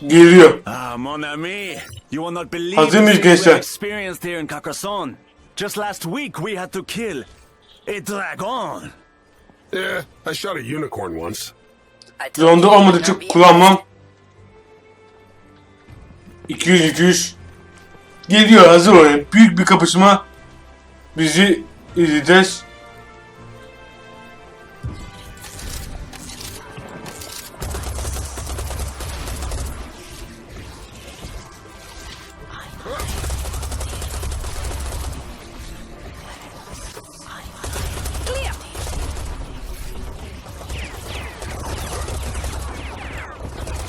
Geliyor. Ah, mon ami, you will not believe Hazır the mıyız gençler? experienced here in Carcassonne. Just last week, we had to kill a dragon. Yeah, I shot a unicorn once. Zonda olmadıkça kullanmam. 200 200 Geliyor hazır olun. Büyük bir kapışma. Bizi izleyeceğiz.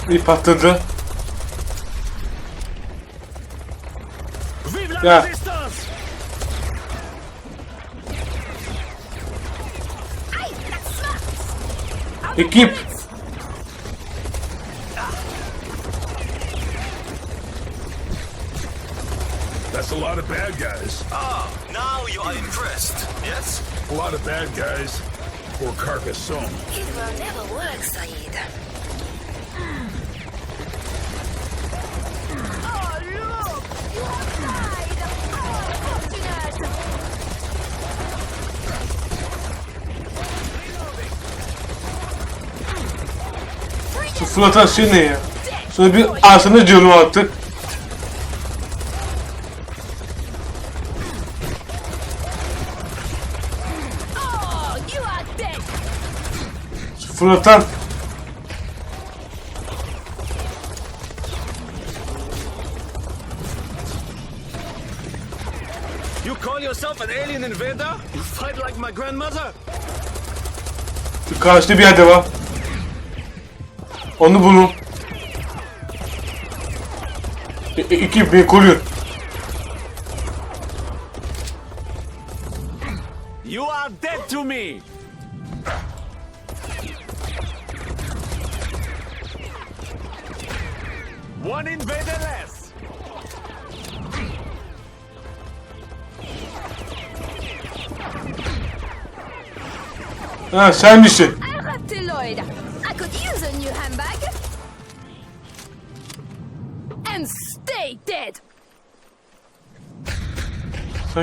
Bir patladı. Vive la Yeah. resistance! Aye, that's. Ekip. That's a lot of bad guys. Ah, now you are impressed, yes? A lot of bad guys for Carcassonne. It will never work, Saeed. Fırlatan şey ne ya? Sonra bir are dead! Şu fırlatan. You call yourself an alien invader? You fight like my grandmother? Karşıda bir yerde var. Onu bulun. E, e, ekip beni koruyor. You are dead to me! One invader less! Ha sen misin?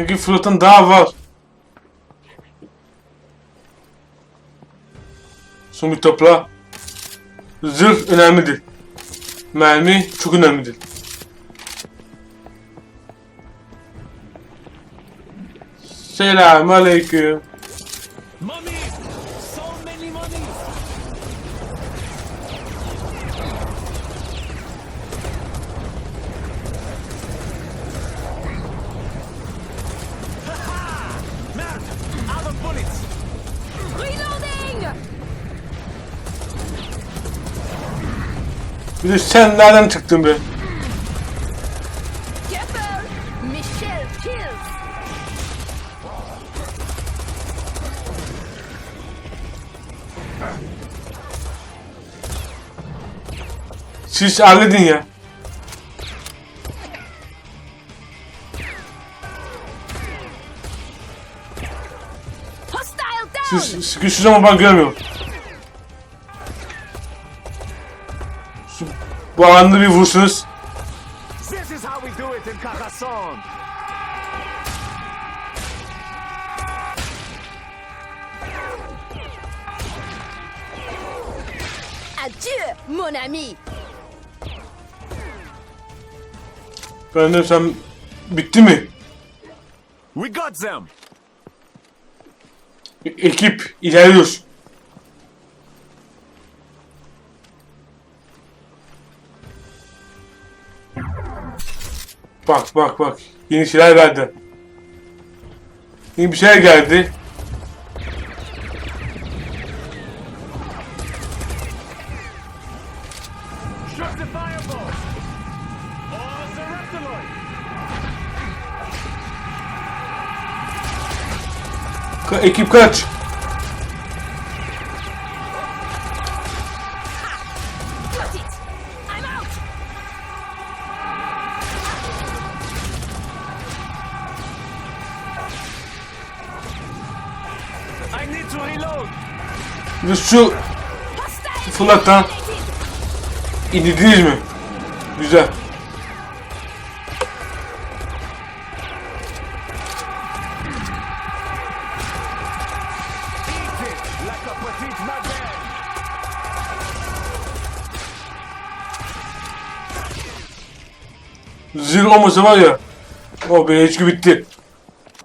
Sanki fırlatan daha var. Bir topla. Zırh önemlidir. Mermi çok önemlidir. Selamun aleyküm. Money! De sen nereden çıktın be? Careful! Michelle kills! Siz halledin ya. Siz sıkıştığınız ama ben görmüyorum. Do it in Carcassonne! Adieu, mon ami! Ben de sen bitti mi? We got them! E- ekip ilerliyoruz. Bak bak bak. Yeni şeyler verdi. Yeni bir şeyler geldi. Ekip kaç. De şu eliminated! indirdiniz mi? Güzel. Zil olmasa var ya. O be HQ bitti.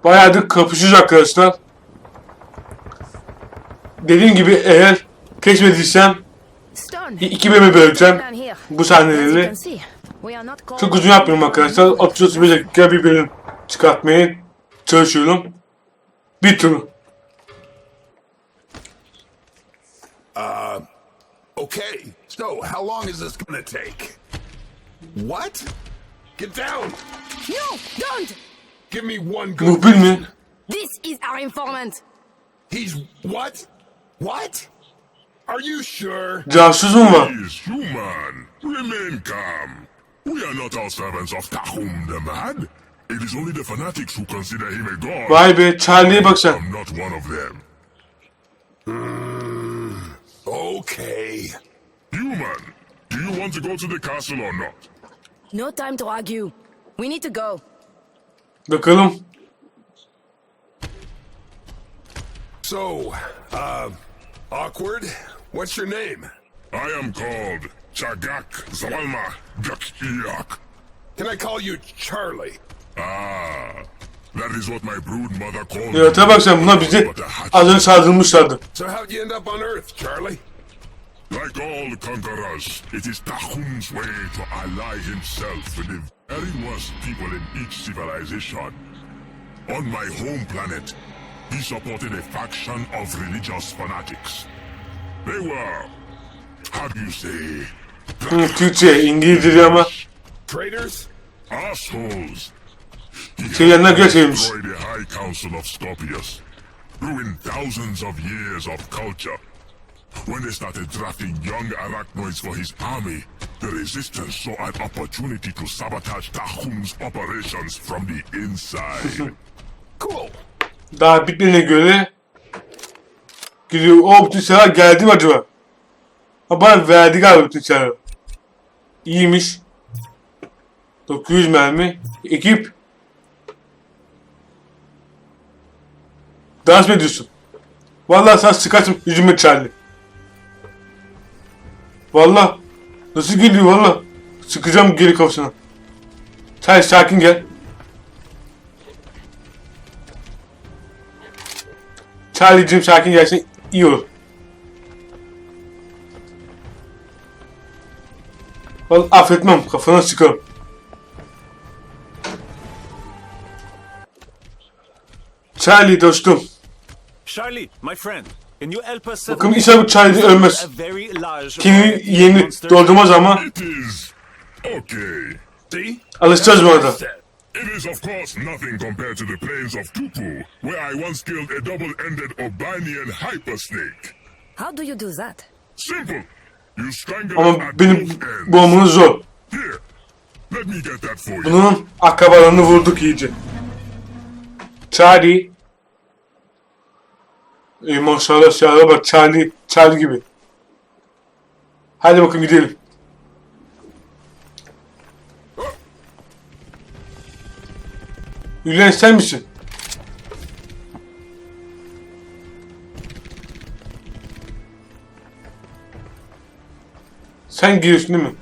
Bayağıdır kapışacağız arkadaşlar. Dediğim gibi eğer i- iki bölüme böleceğim bu sahneleri. Çok uzun yapmıyorum arkadaşlar. 30-35 dakika bir bölüm çıkartmaya çalışıyorum. Bir tur. Okay, so how long is this gonna take? What? Get down! No, don't! Give me one good Muhbir mi? This is our informant. He's what? What? Are you sure? Casus mu var? He is human. Remain calm. We are not all servants of Tahum the Mad. It is only the fanatics who consider him a god. Vay be Charlie'ye bak. I'm not one of them. Okay. Human, do you want to go to the castle or not? No time to argue. We need to go. The Bakalım. So, uh, awkward? What's your name? I am called Chagak Zalma Gakiyak. Can I call you Charlie? Ah, that is what my brood mother called me. Yarata bak sen bunlar bizi But a hatchet. az önce saldırmışlardı. So how'd you end up on Earth, Charlie? Like all conquerors, it is Tahum's way to ally himself with the very worst people in each civilization. On my home planet, he supported a faction of religious fanatics. They were, how do you say, Hı, Türkçe, İngilizce ama Traitors? assholes. He Şey yanına göre çevirmiş. the High Council of Scorpius, ruined thousands of years of culture. When they started drafting young arachnoids for his army, the resistance saw an opportunity to sabotage Tahum's operations from the inside. Cool. Daha bitmediğine göre gidiyor. O bütün silahlar geldi mi acaba? Ha bana verdi galiba bütün silahları. İyiymiş. 900 mermi. Ekip. Dans mı ediyorsun? Vallahi sen sıkarsın yüzüme Charlie. Vallahi. Nasıl geliyor valla? Sıkacağım geri kafasına. Sen sakin gel. Charlie'cim sakin gelsin iyi olur. Vallahi affetmem kafana sıkarım. Charlie dostum. Charlie, my friend, can you help us? Bakın inşallah bu Charlie ölmez. Kimi yeni doldurmaz ama alışacağız bu arada. It is of course nothing compared to the plains of Tupu, where I once killed a double-ended Obanian hyper snake. How do you do that? Simple. You strangle Ama at benim both ends. boğumunuz zor. Here, let me get that for you. Bunun akrabalarını vurduk iyice. Charlie. Ey maşallah silahlara bak Charlie, Charlie gibi. Hadi bakın gidelim. Yürüyen sen misin? Sen giriyorsun değil mi?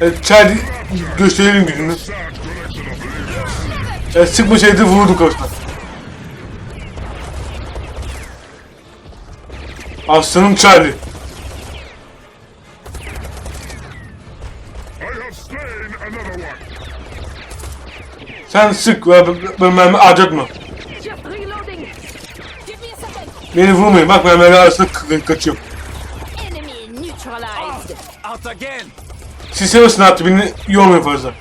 Evet, Charlie gösterelim gücünü. Evet, sıkma şeyde vurduk aslında. Aslanım Charlie. Sen sık ve mermi harcatma. Just reloading. Give me a second. Beni vurmayın. Bak mermiler arasında ka- kaçıyorum. Siz seversin artık beni yormayın fazla.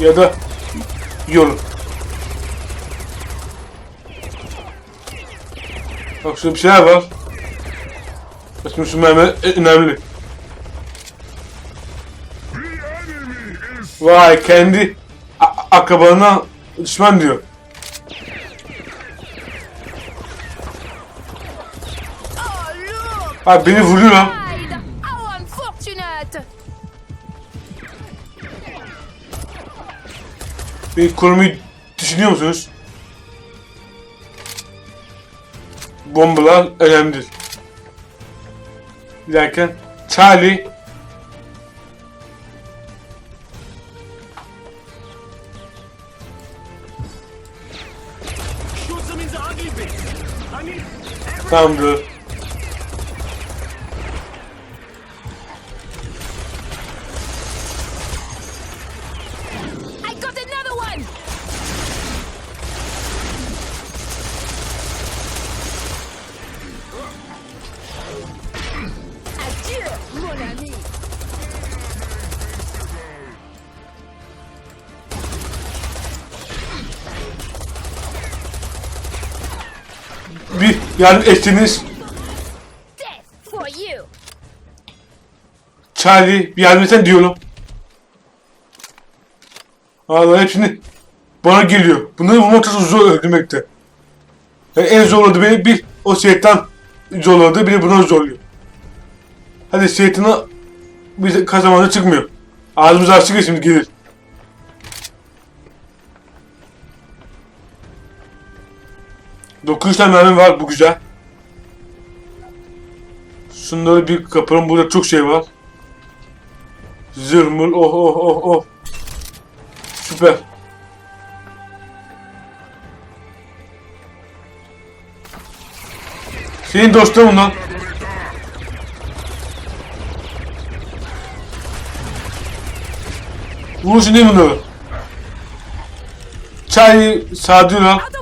Ya da yorun. Bak şurada bir şeyler var. Bakın şu mermi önemli. Vay kendi akabanına düşman diyor. Ha beni vuruyor lan. Beni korumayı düşünüyor musunuz? Bombalar önemlidir. I mean, tamamdır. Bir for you! Charlie bir yardım etsen diyorum. Vallahi hepsini bana geliyor. Bunları vurmak çok zor öldürmekte. Yani en zorladı beni bir o şeytan zorladı, biri buna zorluyor. Hadi şeytana bir kazanmada çıkmıyor. Ağzımız açık ya şimdi gelir. Dokuz tane mermi var bu güzel. Şunları bir kapırın burada çok şey var. Zırmır oh oh oh oh. Süper. Senin dostun bunlar. Vur şimdi bunları. Çay sağdıyor Out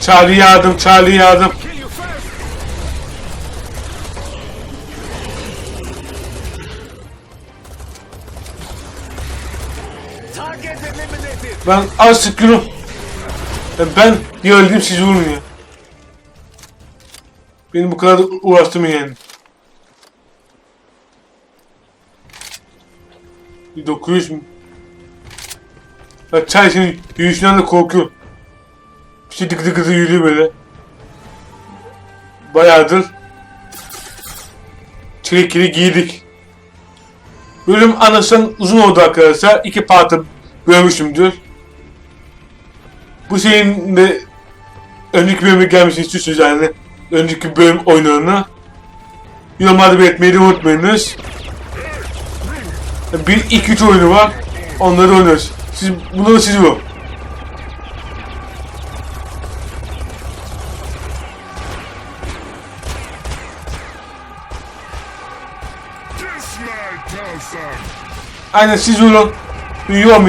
Charlie yardım, Charlie yardım. Ben az sıkıyorum. Ben ya öldüm siz vurun ya. Beni bu kadar uğraştırmayın yani. Bir 900 mü? Ya çay senin yürüyüşünden de korkuyorum. Bir şey dıkı dıkı yürüyor böyle. Bayağıdır. Çelikleri giydik. Bölüm anasından uzun oldu arkadaşlar. İki parça bölmüşümdür. Bu şeyin de önceki bölüme gelmesini istiyorsunuz yani. Önceki bölüm oyunlarına. Yorumlarda belirtmeyi de unutmayınız. Bir, iki, üç oyunu var. Onları oynuyoruz. Siz, bunları siz bu. Aynen siz vurun. Duyuyor mu?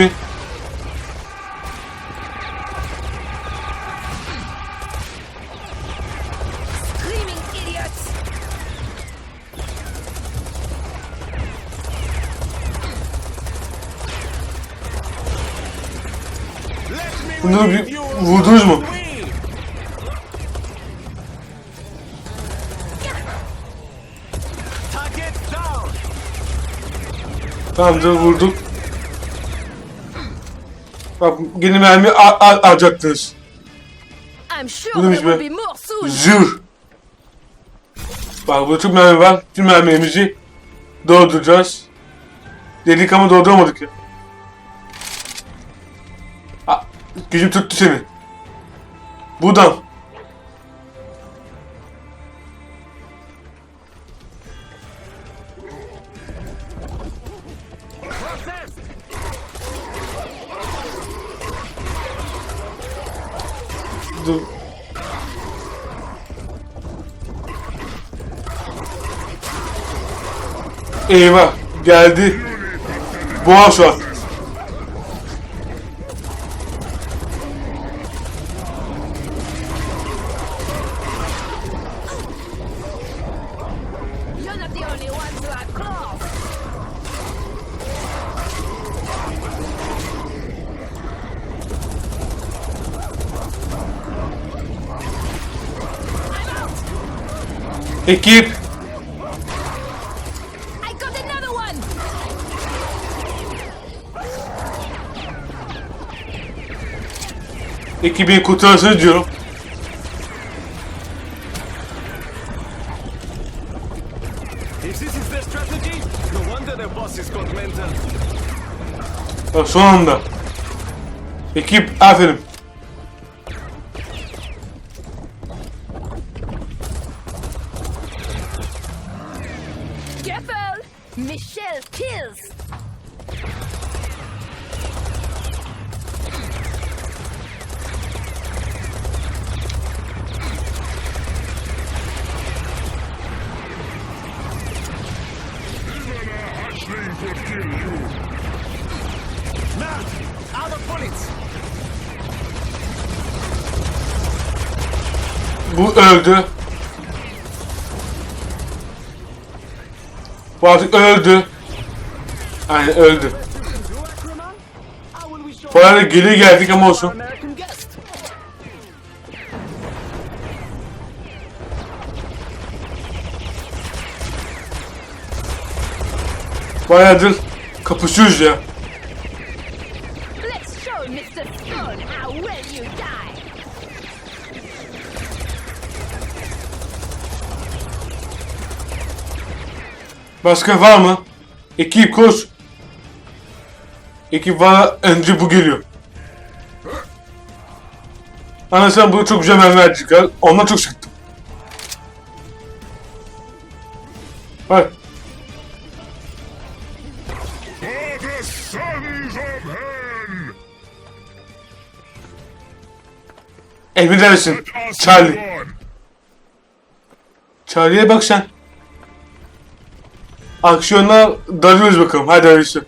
Screaming idiots! Let me Bunları bir vurdunuz mu? Tamamdır vurduk. Bak yeni mermi al- al- alacaktınız. Bu will be? Zırh. Bak burada çok mermi var. Tüm mermilerimizi dolduracağız. Dedik ama dolduramadık ya. Aa, gücüm tuttu seni. Buradan. Eyvah geldi. Boğaz var. You're is got mental. Ya son anda. Ekip aferin. Michelle kills! Even a hatchling could kill you. Now, out of bullets. Bu öldü. Bu artık öldü. Aynen öldü. Bu arada geri geldik ama olsun. Bayağıdır kapışıyoruz ya. Başka var mı? Ekip koş. Ekip var önce bu geliyor. Anlasam bunu çok güzel mermer çıkar. Ondan çok sıktım. Bak. Let us Charlie. Charlie'ye bak sen. Aksiyona dalıyoruz bakalım. Hadi öyleyse.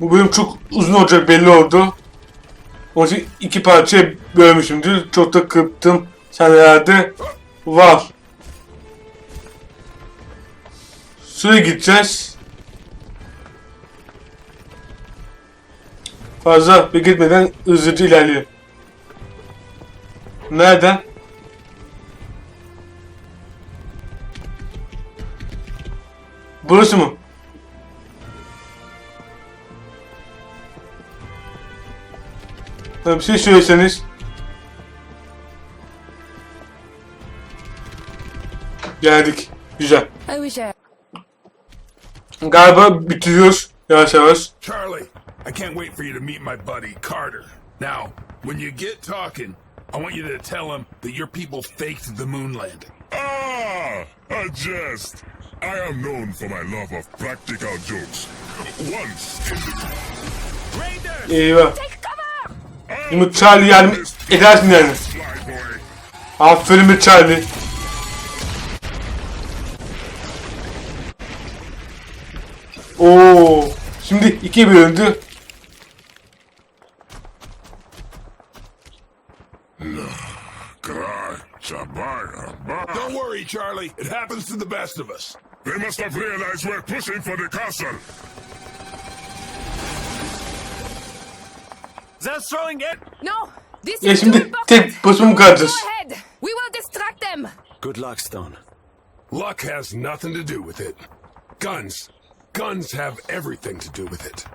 Bu bölüm çok uzun olacak belli oldu. Onun için iki parçaya bölmüşümdür. Çok da kırptım. Senelerde var. Şuraya gideceğiz. Fazla bekletmeden hızlıca ilerleyelim. Nereden? Burası mı? Ha, Bir şey söyleseniz. Geldik. Güzel. I wish I... Galiba bitiriyoruz yavaş yavaş. Charlie, I can't wait for you to meet my buddy, Carter. Now, when you get talking, I want you to tell him that your people faked the moon landing. Ah, a jest. I am known for my love of practical jokes. Once in! Eyvah. Şimdi Charlie yardım edersin yani. Aferin be Charlie. Oo, şimdi iki bölündü. Charlie. It happens to the best of us. They must have realized we're pushing for the castle. They're throwing it! No! This Ya is too şimdi important! tek başıma kalacağız. Go ahead! We will distract them! Good luck, Stone. Luck has nothing to do with it. Guns. Guns have everything to do with it.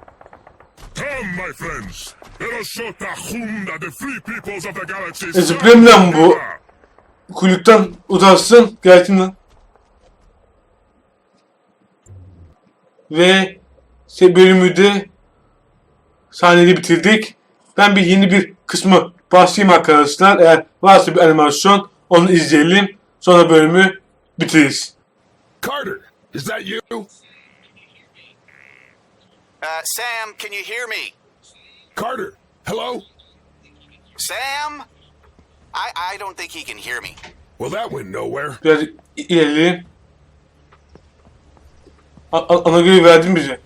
Come, my friends. Let us show Tahum that the free peoples of the galaxy E, zıplayayım lan bu. Kuyruktan uzatsın. Gelsin lan. Ve şey bölümü de sahnede bitirdik. Ben bir yeni bir kısmı başlayayım arkadaşlar. Eğer varsa bir animasyon onu izleyelim. Sonra bölümü bitiririz. Carter, is that you? Uh, Sam, can you hear me? Carter, hello? Sam? I, I don't think he can hear me. Well, that went nowhere. Biraz i- ilerleyelim. A- a- ana görevi verdin bize.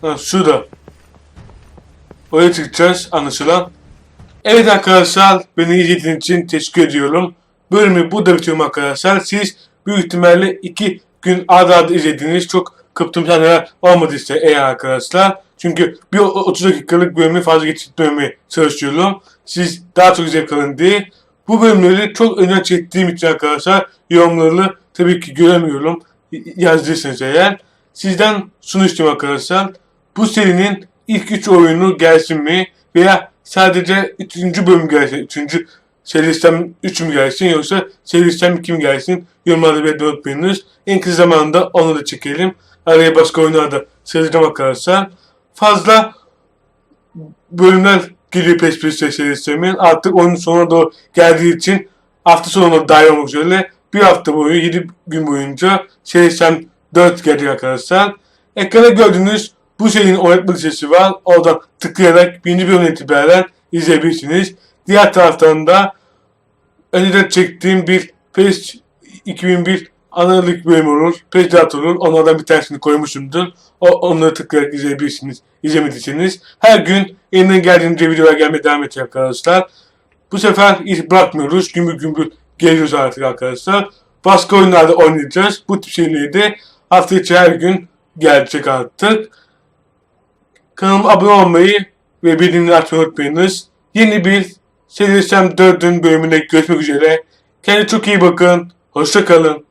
Ha, şurada. Oraya çıkacağız anlaşılan. Evet arkadaşlar beni izlediğiniz için teşekkür ediyorum. Bölümü burada bitiriyorum arkadaşlar. Siz büyük ihtimalle iki gün arda arda izlediğiniz çok kıptım sahneler olmadıysa eğer arkadaşlar. Çünkü bir o- 30 dakikalık bölümü fazla geçirtmemeye çalışıyorum. Siz daha çok zevk alın diye. Bu bölümleri çok öne çektiğim için arkadaşlar yorumları tabii ki göremiyorum. Yazdıysanız eğer. Sizden şunu istiyorum arkadaşlar. Bu serinin ilk 3 oyunu gelsin mi? Veya sadece 3. bölüm gelsin. 3. Seristem 3 mü gelsin yoksa Seristem 2 mi gelsin? Yorumlarda belirtmeyi unutmayınız. En kısa zamanda onu da çekelim. Araya başka oyunlar da seyredeceğim arkadaşlar. Fazla bölümler geliyor peş peşe seristemin. Artık oyunun sonuna doğru geldiği için hafta sonuna dahil olmak üzere bir hafta boyu 7 gün boyunca seristem 4 gelecek arkadaşlar. Ekranda gördüğünüz bu serinin oynatma listesi var. Oradan tıklayarak birinci bölümden itibaren izleyebilirsiniz. Diğer taraftan da önceden çektiğim bir PES 2001 analık bölüm olur. PES data olur. Onlardan bir tanesini koymuşumdur. O, onları tıklayarak izleyebilirsiniz. İzlemediyseniz. Her gün elinden geldiğince videolar gelmeye devam edecek arkadaşlar. Bu sefer hiç bırakmıyoruz. Gümbür gümbür geliyoruz artık arkadaşlar. Başka oyunlarda oynayacağız. Bu tip şeyleri hafta içi her gün gelecek artık. Kanalıma abone olmayı ve bildirimleri açmayı unutmayınız. Yeni bir Serisem 4'ün bölümüne görüşmek üzere. Kendinize çok iyi bakın. Hoşça kalın.